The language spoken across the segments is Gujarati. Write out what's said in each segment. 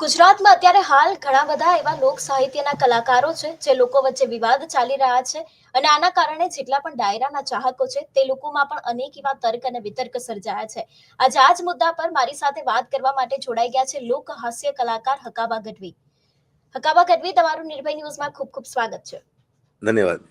ગુજરાતમાં અત્યારે હાલ ઘણા બધા એવા લોક સાહિત્યના કલાકારો છે, જે લોકો વચ્ચે વિવાદ ચાલી રહ્યા છે અને આના કારણે જેટલા પણ ડાયરાના ચાહકો છે, તે લોકોમાં પણ અનેક એવા તર્ક અને વિતર્ક સર્જાયા છે. આજે આ જ મુદ્દા પર મારી સાથે વાત કરવા માટે જોડાઈ ગયા છે લોક હાસ્ય કલાકાર હકાબા ગઢવી. હકાબા ગઢવી, તમારું નિર્ભય ન્યૂઝમાં ખૂબ ખૂબ સ્વાગત છે. ધન્યવાદ.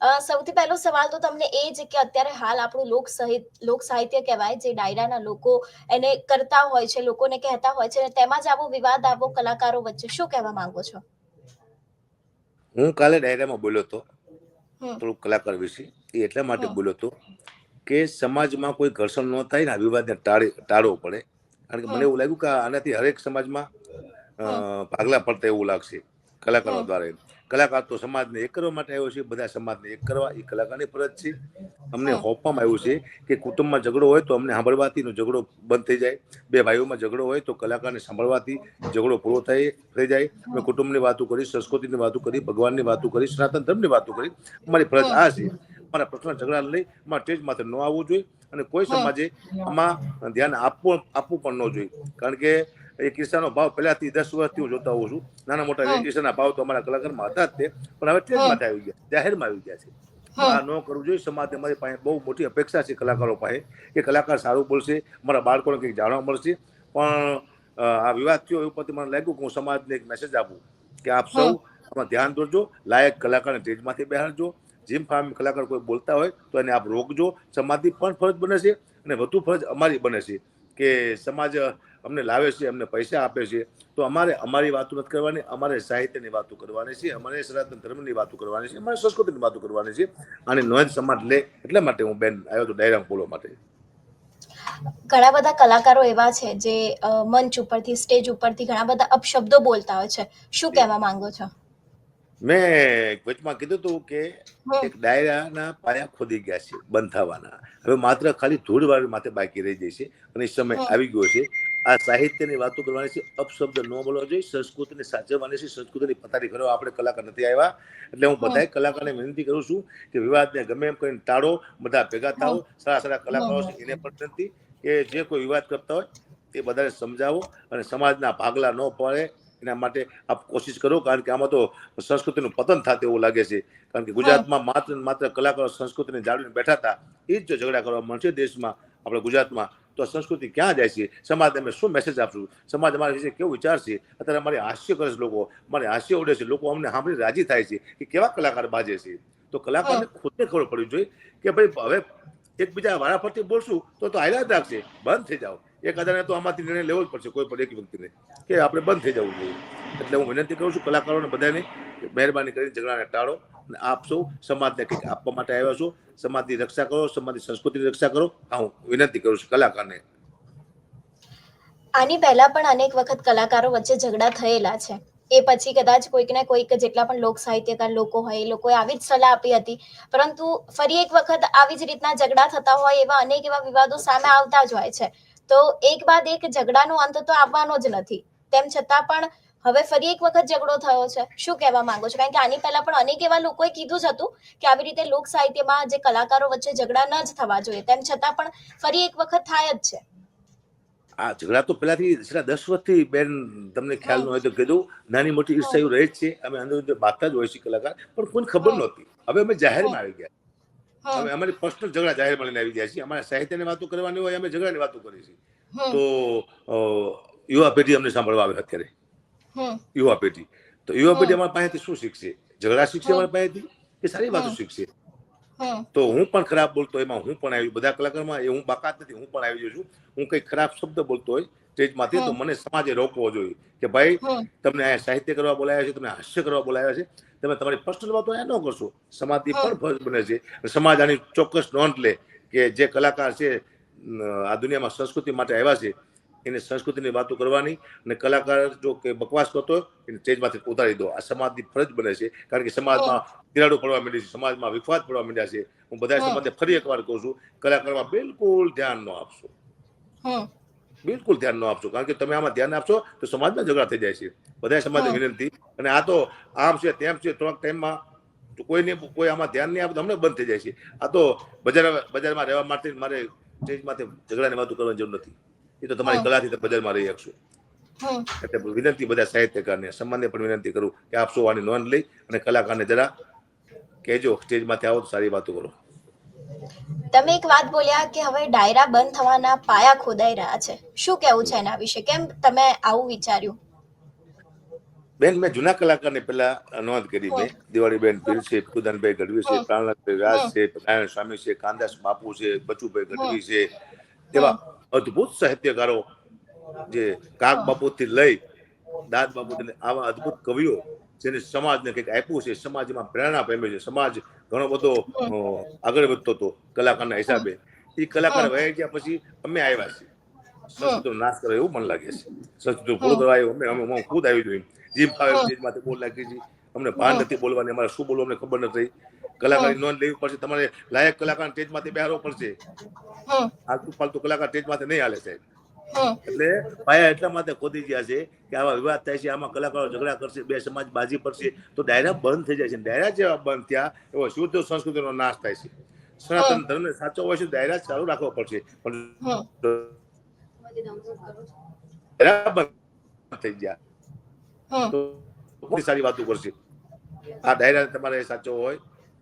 સૌથી પહેલો સવાલ તો તમને એ છે કે અત્યારે હાલ આપણું લોક સહિત લોક સાહિત્ય કહેવાય જે ડાયરાના લોકો એને કરતા હોય છે લોકોને કહેતા હોય છે અને તેમાં જ આવો વિવાદ આવો કલાકારો વચ્ચે શું કહેવા માંગો છો? હું કાલે ડાયરામાં બોલ્યો હતો. થોડુંક કલાકાર વિશે એ એટલા માટે. બોલ્યો હતો કે સમાજમાં કોઈ ઘર્ષણ ન થાય ને આ વિવાદને ટાળી ટાળવો પડે. કારણ કે મને એવું લાગ્યું કે આનાથી હરેક સમાજમાં ભાગલા પડતા એવું લાગશે. કલાકારો દ્વારા. કલાકાર તો સમાજને એક કરવા માટે આવ્યો છે બધા સમાજને એક કરવા. એ કલાકારની ફરજ છે. અમને. હોપવામાં આવ્યું છે કે કુટુંબમાં ઝઘડો હોય તો અમને સાંભળવાથી નો ઝઘડો બંધ થઈ જાય. બે ભાઈઓમાં ઝઘડો હોય તો કલાકારને સાંભળવાથી ઝઘડો પૂરો થાય થઈ જાય. અમે કુટુંબની વાતો કરી સંસ્કૃતિની વાતો કરી ભગવાનની વાતો કરી સનાતન ધર્મની વાતો કરી. અમારી ફરજ આ છે. અમારા પ્રશ્ન ઝઘડા લઈ અમારા સ્ટેજ માથે ન આવવું જોઈએ અને કોઈ સમાજે આમાં ધ્યાન આપવું આપવું પણ ન જોઈએ. કારણ કે એ કિસ્સાનો ભાવ પહેલાથી દસ વર્ષથી હું જોતા હોઉં છું. નાના મોટા કિસ્સાના ભાવ તો અમારા કલાકારમાં હતા જ તે પણ હવે માથે આવી ગયા જાહેરમાં આવી ગયા છે. આ ન કરવું જોઈએ સમાજ અમારી પાસે બહુ મોટી અપેક્ષા છે કલાકારો પાસે કે કલાકાર સારું બોલશે મારા બાળકોને કંઈક જાણવા મળશે. પણ આ વિવાદ થયો એ ઉપરથી મને લાગ્યું કે હું સમાજને એક મેસેજ આપું કે આપ સૌ આમાં ધ્યાન દોરજો લાયક કલાકારને સ્ટેજમાંથી બેહાડજો જેમ ફાર્મ કલાકાર કોઈ બોલતા હોય તો એને આપ રોકજો. સમાજની પણ ફરજ બને છે અને વધુ ફરજ અમારી બને છે કે સમાજ અમને લાવે છે અમને પૈસા આપે છે તો અમારે અમારી વાતો નથી કરવાની અમારે સાહિત્યની વાતો કરવાની છે અમારે સનાતન ધર્મની વાતો કરવાની છે અમારે સંસ્કૃતિની વાતો કરવાની છે. અને નોંધ સમાજ લે એટલા માટે હું બેન આવ્યો હતો ડાયરામ બોલવા માટે. ઘણા બધા કલાકારો એવા છે જે મંચ ઉપરથી સ્ટેજ ઉપરથી ઘણા બધા અપશબ્દો બોલતા હોય છે. શું કહેવા માંગો છો? મેં વચમાં કીધું હતું કે. એક ડાયરાના પાયા ખોદી ગયા છે બંધ થવાના હવે માત્ર ખાલી ધૂળવાળી માથે બાકી રહી છે અને સમય આવી ગયો છે. આ સાહિત્યની વાતો કરવાની છે અપશબ્દ ન બોલવા જોઈએ સંસ્કૃતિને સાચવવાની છે સંસ્કૃતિની પથારી ફેરવા. આપણે કલાકાર નથી આવ્યા એટલે હું બધા કલાકારને વિનંતી કરું છું કે વિવાદને ગમે એમ કરીને ટાળો બધા ભેગા થાઓ સારા સારા કલાકારો છે એને પણ વિનંતી કે જે કોઈ વિવાદ કરતા હોય એ બધાને સમજાવો અને સમાજના ભાગલા ન પડે. એના માટે આપ કોશિશ કરો કારણ કે આમાં તો સંસ્કૃતિનું પતન થાય એવું લાગે છે. કારણ કે ગુજરાતમાં માત્ર માત્ર કલાકારો સંસ્કૃતિને જાળવીને બેઠા હતા એ જ જો ઝઘડા કરવા મળશે દેશમાં. આપણે ગુજરાતમાં તો સંસ્કૃતિ ક્યાં જાય છે? સમાજને અમે શું મેસેજ આપશું? સમાજ અમારા વિશે કેવું વિચારશે અત્યારે અમારે હાસ્ય કરે છે લોકો. અમારે હાસ્ય ઉડે છે. લોકો અમને સાંભળી રાજી થાય છે કે કેવા કલાકાર બાજે છે. તો કલાકારને ખુદને ખબર પડવી જોઈએ કે ભાઈ હવે એકબીજા વારાફરતી બોલશું તો તો જ રાખશે. બંધ થઈ જાઓ. એક હજારને તો આમાંથી નિર્ણય લેવો જ પડશે કોઈ પણ એક વ્યક્તિને કે આપણે બંધ થઈ જવું જોઈએ. એટલે હું વિનંતી કરું છું કલાકારોને બધાને મહેરબાની કરીને ઝઘડાને ટાળો આપ સૌ સમાજને આપવા માટે આવ્યા છો. સમાજની રક્ષા કરો, સમાજની સંસ્કૃતિની રક્ષા કરો. આ હું વિનંતી કરું છું કલાકારને. આની પહેલા પણ અનેક વખત કલાકારો વચ્ચે ઝઘડા થયેલા છે. એ પછી કદાચ કોઈક ને કોઈક જેટલા પણ લોક સાહિત્યકાર લોકો હોય, એ લોકોએ આવી જ સલાહ આપી હતી. પરંતુ ફરી એક વખત આવી જ રીતના ઝઘડા થતા હોય એવા અનેક એવા વિવાદો સામે આવતા જ હોય છે. તો એક બાદ એક ઝઘડાનો અંત તો આવવાનો જ નથી. તેમ છતાં પણ હવે ફરી એક વખત ઝઘડો થયો છે. શું કહેવા માંગો છો? કારણ કે આની પહેલા પણ અનેક એવા લોકોએ કીધું જ હતું કે આવી રીતે લોક સાહિત્યમાં જે કલાકારો વચ્ચે ઝઘડા ન જ થવા જોઈએ. તેમ છતાં પણ ફરી એક વખત થાય જ છે. આ ઝઘડા તો પહેલાથી છેલ્લા દસ વર્ષથી બેન તમને ખ્યાલ ન હોય તો કીધું નાની મોટી ઈર્ષાઓ રહે જ છે. અમે અંદર અંદર જ હોય છે કલાકાર પણ કોઈ ખબર. નહોતી. હવે અમે જાહેરમાં આવી ગયા. અમે હવે અમારી પર્સનલ ઝઘડા જાહેર મળીને આવી ગયા છીએ અમારે સાહિત્યની વાતો કરવાની હોય અમે ઝઘડાની વાતો કરીએ છીએ. તો યુવા પેઢી અમને સાંભળવા આવે અત્યારે. યુવા પેઢી. તો યુવા પેઢી અમારા પાસેથી શું શીખશે? ઝઘડા શીખશે. અમારી પાસેથી? કે સારી વાતો શીખશે? તો હું પણ ખરાબ બોલતો એમાં હું પણ આવી બધા કલાકારમાં એ હું બાકાત નથી હું પણ આવી જઉં છું. હું કઈ ખરાબ શબ્દ બોલતો હોય સ્ટેજમાંથી તો મને સમાજે રોકવો જોઈએ. કે ભાઈ તમને અહીંયા સાહિત્ય કરવા બોલાયા છે તમને હાસ્ય કરવા બોલાયા છે તમે તમારી પર્સનલ વાતો અહીંયા ન કરશો. સમાજની પણ ફરજ બને છે. સમાજ આની ચોક્કસ નોંધ લે કે જે કલાકાર છે આ દુનિયામાં સંસ્કૃતિ માટે આવ્યા છે એને સંસ્કૃતિની વાતો કરવાની અને કલાકાર જો કે બકવાસ કરતો હોય એને સ્ટેજમાંથી ઉતારી દો. આ સમાજની ફરજ બને છે. કારણ કે સમાજમાં તિરાડો પડવા માંડી છે. સમાજમાં વિખવાદ પડવા માંડ્યા છે. હું બધા. સમાજને ફરી એકવાર કહું છું કલાકારમાં બિલકુલ ધ્યાન ન આપશો. બિલકુલ ધ્યાન ન આપશો. કારણ કે તમે આમાં ધ્યાન આપશો તો સમાજના ઝઘડા થઈ જાય છે. બધા સમાજને. વિનંતી. અને આ તો આમ છે તેમ છે થોડાક ટાઈમમાં કોઈ કોઈને કોઈ આમાં ધ્યાન નહીં આપે તો હમણાં બંધ થઈ જાય છે. આ તો બજાર બજારમાં રહેવા માટે મારે સ્ટેજમાંથી માથે ઝઘડાની વાતો કરવાની જરૂર નથી. એ તો તમારી કલાથી બજારમાં રહી શકશો. એટલે વિનંતી બધા સાહિત્યકારને સન્માનને પણ વિનંતી કરું કે આપ સૌ આની નોંધ લઈ અને કલાકારને જરા કહેજો સ્ટેજમાંથી આવો તો સારી વાતો કરો. તમે એક વાત બોલ્યા કે હવે ડાયરા બંધ થવાના પાયા ખોદાઈ રહ્યા છે. શું કેવું છે એના વિશે? કેમ તમે આવું વિચાર્યું? બેન મેં જૂના કલાકારને પેલા નોંધ કરી મેં. દિવાળી બેન પીર છે કુદનભાઈ ગઢવી છે. પ્રાણનાથભાઈ વ્યાસ છે નારાયણ સ્વામી છે કાંદાસ બાપુ છે બચુભાઈ ગઢવી છે એવા અદ્ભુત સાહિત્યકારો જે કાક બાપુથી લઈ દાદ બાપુથી આવા અદ્ભુત કવિઓ જેને સમાજને કંઈક આપ્યું છે સમાજમાં પ્રેરણા પામ્યો છે સમાજ ઘણો બધો આગળ વધતો હતો કલાકારના હિસાબે. એ કલાકાર વહી ગયા પછી અમે આવ્યા છીએ. સંસ્કૃતિનો નાશ કરે એવું મને લાગે છે. સંસ્કૃતિ પૂરું કરવા અમે અમે હું ખુદ આવી જોઈ જીભ આવે સ્ટેજમાંથી બોલ લાગી છે અમને ભાન નથી બોલવાની અમારે શું બોલવું અમને ખબર નથી. કલાકારની નોંધ લેવી પડશે તમારે લાયક કલાકાર સ્ટેજમાંથી બેહારવો પડશે. આલતુ ફાલતુ કલાકાર સ્ટેજમાંથી નહીં હાલે સાહેબ. એટલે પાયા એટલા માટે ખોદી ગયા છે કે આવા વિવાદ થાય છે આમાં કલાકારો ઝઘડા કરશે બે સમાજ બાજી પડશે તો ડાયરા બંધ થઈ જાય છે. ડાયરા જેવા બંધ થયા એવો શુદ્ધ સંસ્કૃતિનો નાશ થાય છે. સનાતન ધર્મ સાચો હોય છે ડાયરા ચાલુ રાખવો પડશે. પણ થઈ ગયા. સારી વાતો કરશે? આ ડાયરા તમારે સાચો હોય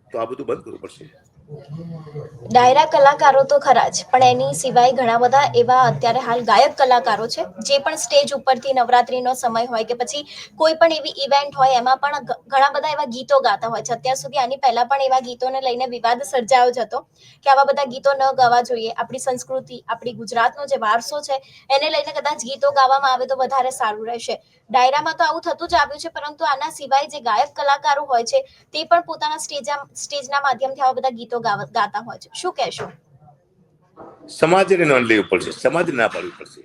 તો આ બધું બંધ કરવું પડશે. ડાયરા કલાકારો તો ખરા જ, પણ એની સિવાય ઘણા બધા એવા અત્યારે હાલ ગાયક કલાકારો છે, જે પણ સ્ટેજ ઉપરથી નવરાત્રીનો સમય હોય કે પછી કોઈ પણ એવી ઇવેન્ટ હોય, એમાં પણ ઘણા બધા એવા ગીતો ગાતા હોય છે. અત્યાર સુધી આની પહેલા પણ એવા ગીતોને લઈને વિવાદ સર્જાયો જ હતો કે આવા બધા ગીતો ન ગાવા જોઈએ. આપણી સંસ્કૃતિ, આપણી ગુજરાતનો જે વારસો છે, એને લઈને કદાચ ગીતો ગાવામાં આવે તો વધારે સારું રહેશે. ડાયરામાં તો આવું થતું જ આવ્યું છે, પરંતુ આના સિવાય જે ગાયક કલાકારો હોય છે, તે પણ પોતાના સ્ટેજ, સ્ટેજના માધ્યમથી આવા બધા ગીતો ગાવ- ગાતા હોય છે. શું કહેશો? સમાજને નોંધ લેવી પડશે. સમાજ ના પાડવી પડશે.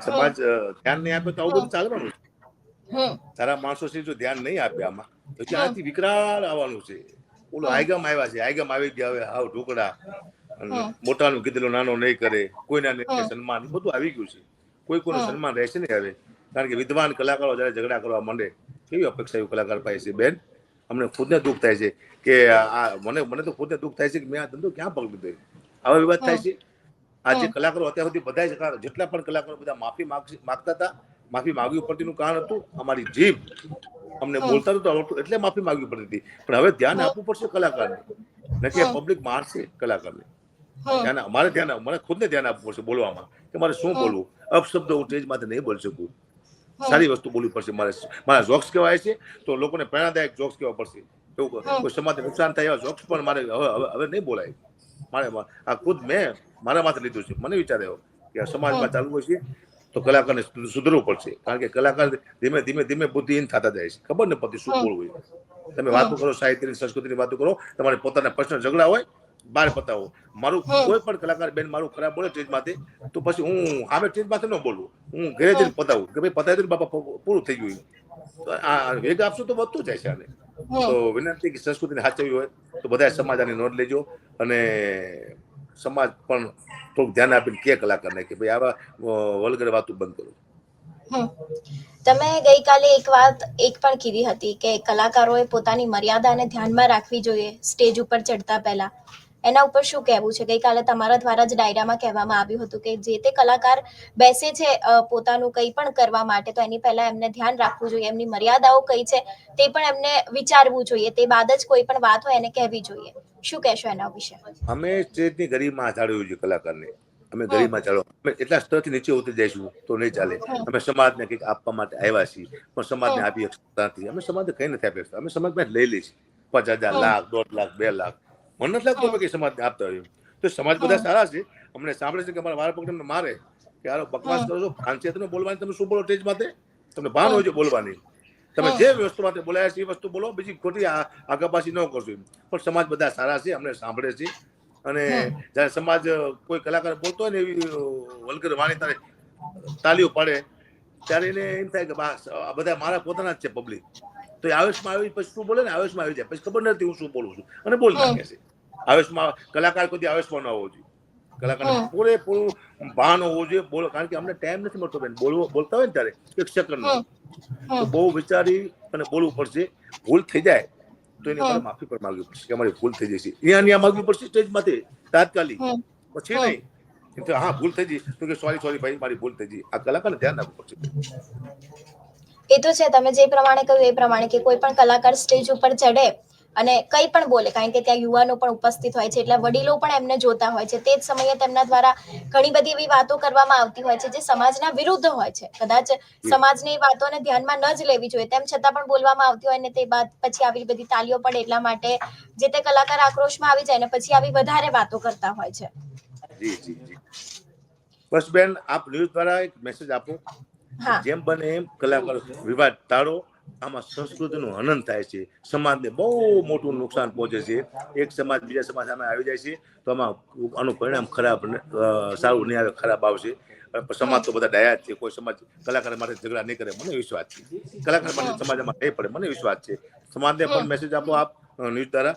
સમાજ ધ્યાન નહીં આપે તો આવું બધું ચાલવાનું છે. તારા માણસો છે જો ધ્યાન નહીં આપે આમાં તો ત્યાંથી વિકરાળ આવવાનું છે. ઓલો આયગમ આવ્યા છે. આયગમ આવી ગયા હવે હાવ ઢોકળા. મોટાનું કીધેલું નાનો નહીં કરે. કોઈના સન્માન. બધું આવી ગયું છે. કોઈ કોઈનું. સન્માન રહેશે નહીં હવે. કારણ કે વિદ્વાન કલાકારો જયારે ઝઘડા કરવા માંડે કેવી અપેક્ષા એવું કલાકાર પાસે છે? બેન? અમને ખુદને દુઃખ થાય છે કે આ મને મને તો ખુદને દુઃખ થાય છે કે મેં આ ધંધો ક્યાં પગ લીધો આવા વિવાદ થાય છે. આ જે કલાકારો અત્યાર સુધી બધા જેટલા પણ કલાકારો બધા માફી માગતા હતા માફી માગવી પડતીનું કારણ હતું અમારી જીભ અમને બોલતા તો આવડતું એટલે માફી માંગવી પડતી હતી. પણ હવે ધ્યાન આપવું પડશે કલાકારને. નથી પબ્લિક મારશે કલાકારને. ધ્યાન અમારે ધ્યાન મને ખુદને ધ્યાન આપવું પડશે બોલવામાં કે મારે શું બોલવું? અપશબ્દ હું સ્ટેજમાંથી નહીં બોલી શકું. સારી વસ્તુ બોલવી પડશે મારે મારા જોક્સ કહેવાય છે તો લોકોને પ્રેરણાદાયક જોક્સ કહેવા પડશે? એવું. કોઈ સમાજને નુકસાન થાય એવા જોક્સ પણ મારે હવે હવે નહીં બોલાય. મારે આ ખુદ મેં મારા માથે લીધું છે. મને વિચાર આવ્યો કે આ સમાજમાં ચાલુ હોય છે તો કલાકારને સુધરવું પડશે. કારણ કે કલાકાર ધીમે ધીમે ધીમે બુદ્ધિહીન થતા જાય છે. ખબર ને પડતી શું. બોલવું. તમે વાતો કરો સાહિત્યની સંસ્કૃતિની વાતો કરો તમારે પોતાના પર્સનલ ઝઘડા હોય બહાર પતાવો. મારું કોઈ પણ કલાકાર બેન મારું ખરાબ બોલે સ્ટેજ માથે તો પછી હું સામે સ્ટેજ માથે ન બોલું. હું ઘરે જઈને પતાવું. કે ભાઈ પતાવી દઉં બાપા પૂરું થઈ ગયું તો આ વેગ આપશો તો વધતું જાય છે આને. તો વિનંતી કે સંસ્કૃતિને સાચવી હોય તો બધા સમાજ આની નોંધ લેજો. અને સમાજ પણ થોડુંક ધ્યાન આપીને કે કલાકારને કે ભાઈ આવા વલગર વાતું બંધ કરો. હમ. તમે ગઈકાલે એક વાત એક પણ કીધી હતી કે કલાકારોએ પોતાની મર્યાદાને ધ્યાનમાં રાખવી જોઈએ સ્ટેજ ઉપર ચડતા પહેલા. એના ઉપર શું કહેવું છે? ગઈકાલે તમારા દ્વારા જ ડાયરામાં કહેવામાં આવ્યું હતું કે જે તે કલાકાર બેસે છે પોતાનું કંઈ પણ કરવા માટે તો એની પહેલા એમને ધ્યાન રાખવું જોઈએ એમની મર્યાદાઓ કઈ છે તે પણ એમને વિચારવું જોઈએ તે બાદ જ કોઈ પણ વાત હોય એને કહેવી જોઈએ. શું કહેશો એના વિશે? અમે સ્ટેજની ગરીમાં જાળવ્યું છે કલાકારને અમે ગરીમાં ચાલો અમે એટલા સ્તરથી નીચે ઉતરી જઈશું તો નહીં ચાલે. અમે સમાજને કંઈક આપવા માટે આવ્યા છીએ પણ સમાજને આપી શકતા નથી. અમે સમાજને કઈ નથી આપી શકતા. અમે સમાજમાં લઈ લઈશું. પચાસ હજાર લાખ દોઢ લાખ બે લાખ. મને નથી લાગતું અમે સમાજ આપતા હોય તો સમાજ બધા સારા છે. અમને સાંભળે છે કે અમારા વાળ પકડીને મારે. કે આરો બકવાસ કરો છો ભાનચેતને બોલવાની તમે શું બોલો સ્ટેજ માટે? તમને ભાન હોય છે બોલવાની. તમે જે વસ્તુ માટે બોલાયા છે એ વસ્તુ બોલો બીજી ખોટી આગાપાછી ન કરશો એમ. પણ સમાજ બધા સારા છે અમને સાંભળે છે. અને જ્યારે સમાજ કોઈ કલાકાર બોલતો હોય ને એવી વલગર વાણી તારે તાલીઓ પાડે ત્યારે એને એમ થાય કે બસ આ બધા મારા પોતાના જ છે પબ્લિક તો આવેશમાં આવી પછી શું બોલે ને આવેશમાં આવી જાય. પછી ખબર નથી હું શું બોલું છું. અને બોલી નાખે છે. આવેશમાં કલાકાર કોઈ દી આવેશમાં ન હોવો જોઈએ. કલાકાર પૂરેપૂરું ભાન હોવું જોઈએ. બોલો કારણ કે અમને ટાઈમ નથી મળતો બેન. બોલવો બોલતા હોય ને ત્યારે એક સેકન્ડ બહુ વિચારી અને બોલવું પડશે. ભૂલ થઈ જાય તો એની. અમારે માફી પણ માંગવી પડશે કે અમારી ભૂલ થઈ જશે. અહીંયા અહીંયા માંગવી પડશે સ્ટેજ માથે તાત્કાલિક પછી નહીં. હા ભૂલ થઈ ગઈ તો કે સોરી સોરી ભાઈ મારી ભૂલ થઈ ગઈ આ કલાકારને ધ્યાન રાખવું પડશે. એ તો છે તમે જે પ્રમાણે કહ્યું એ પ્રમાણે કે કોઈ પણ કલાકાર સ્ટેજ ઉપર ચડે અને કંઈ પણ બોલે કારણ કે ત્યાં યુવાનો પણ ઉપસ્થિત હોય છે એટલે વડીલો પણ એમને જોતા હોય છે. તે જ સમયે તેમના દ્વારા ઘણી બધી એવી વાતો કરવામાં આવતી હોય છે જે સમાજના વિરુદ્ધ હોય છે. કદાચ સમાજની વાતોને ધ્યાનમાં ન જ લેવી જોઈએ તેમ છતાં પણ બોલવામાં આવતી હોય ને તે બાદ પછી આવી બધી તાલીઓ પડે એટલા માટે જે તે કલાકાર આક્રોશમાં આવી જાય ને પછી આવી વધારે વાતો કરતા હોય છે. જી જી જી. બસ બેન આપ ન્યૂઝ દ્વારા એક મેસેજ આપો. જેમ બને એમ કલાકાર વિવાદ ટાળો. આમાં સંસ્કૃતિનું હનન થાય છે. સમાજને બહુ મોટું નુકસાન પહોંચે છે. એક સમાજ બીજા સમાજ સામે આવી જાય છે, તો આમાં આનું પરિણામ ખરાબ સારું નહીં આવે, ખરાબ આવશે. સમાજ તો બધા ડાયા જ છે. કોઈ સમાજ કલાકાર માટે ઝઘડા નહીં કરે, મને વિશ્વાસ છે. કલાકાર માટે સમાજમાં નહીં પડે, મને વિશ્વાસ છે. સમાજને પણ મેસેજ આપો આપ ન્યૂઝ દ્વારા,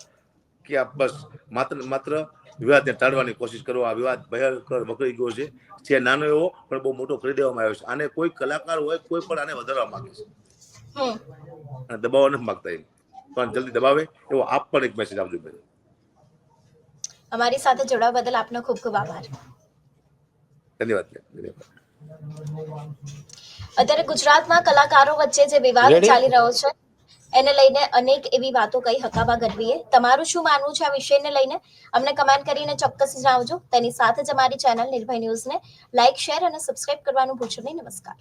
કે આપ બસ માત્ર માત્ર વિવાદને ટાળવાની કોશિશ કરો. આ વિવાદ ભયંકર વકરી ગયો છે. છે નાનો એવો, પણ બહુ મોટો કરી દેવામાં આવ્યો છે. આને કોઈ કલાકાર હોય, કોઈ પણ આને વધારવા માંગે છે. અને દબાવવા નથી માંગતા એમ. પણ જલ્દી દબાવે એવો આપ પણ એક મેસેજ આપજો બેન. અમારી સાથે જોડાવા બદલ આપનો ખૂબ ખૂબ આભાર. ધન્યવાદ ધન્યવાદ. અત્યારે ગુજરાતમાં કલાકારો વચ્ચે જે વિવાદ ચાલી રહ્યો છે એને લઈને અનેક એવી વાતો કહી હકાબા ગઢવીએ તમારું શું માનવું છે આ વિષયને લઈને? અમને કમેન્ટ કરીને ચોક્કસ જણાવજો. તેની સાથે જ અમારી ચેનલ નિર્ભય ન્યૂઝને લાઇક શેર અને સબસ્ક્રાઇબ કરવાનું ભૂલશો નહીં. નમસ્કાર.